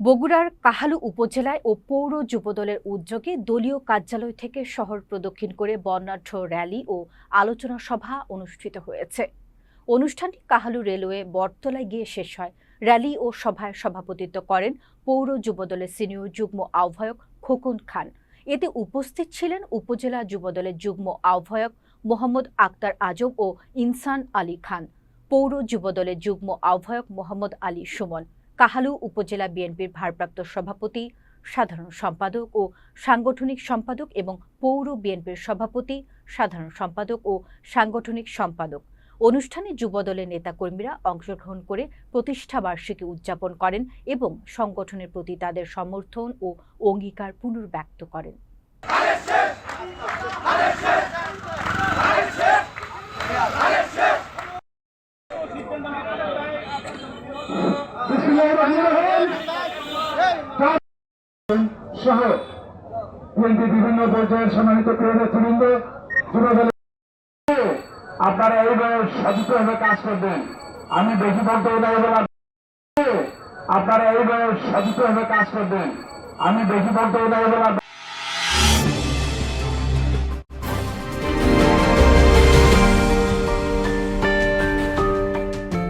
বগুড়ার কাহালু উপজেলায় ও পৌর যুবদলের উদ্যোগে দলীয় কার্যালয় থেকে শহর প্রদক্ষিণ করে বর্ণাঢ্য র্যালি ও আলোচনা সভা অনুষ্ঠিত হয়েছে। অনুষ্ঠানটি কাহালু রেলওয়ে বটতলায় গিয়ে শেষ হয়। র্যালি ও সভায় সভাপতিত্ব করেন পৌর যুবদলের সিনিয়র যুগ্ম আহ্বায়ক খোকন খান। এতে উপস্থিত ছিলেন উপজেলা যুবদলের যুগ্ম আহ্বায়ক মোহাম্মদ আক্তার আজম ও ইনসান আলী খান। পৌর যুবদলের যুগ্ম আহ্বায়ক মোহাম্মদ আলী সুমন। কাহালু উপজেলা বিএনপির ভারপ্রাপ্ত সভাপতি, সাধারণ সম্পাদক ও সাংগঠনিক সম্পাদক এবং পৌর বিএনপির সভাপতি, সাধারণ সম্পাদক ও সাংগঠনিক সম্পাদক। অনুষ্ঠানে যুবদলের নেতাকর্মীরা অংশগ্রহণ করে প্রতিষ্ঠা বার্ষিকী উদযাপন করেন এবং সংগঠনের প্রতি তাদের সমর্থন ও অঙ্গীকার পুনর্ব্যক্ত করেন। বিভিন্ন পর্যায়ের সম্মানিত ক্রীড়া নেতৃবৃন্দ, যুবদলের আপনারা এইভাবে সচেতনভাবে কাজ করবেন। আমি বেশি বলতে আপনারা এইভাবে সচেতনভাবে কাজ করবেন। আমি বেশি বলতে উদাহরণ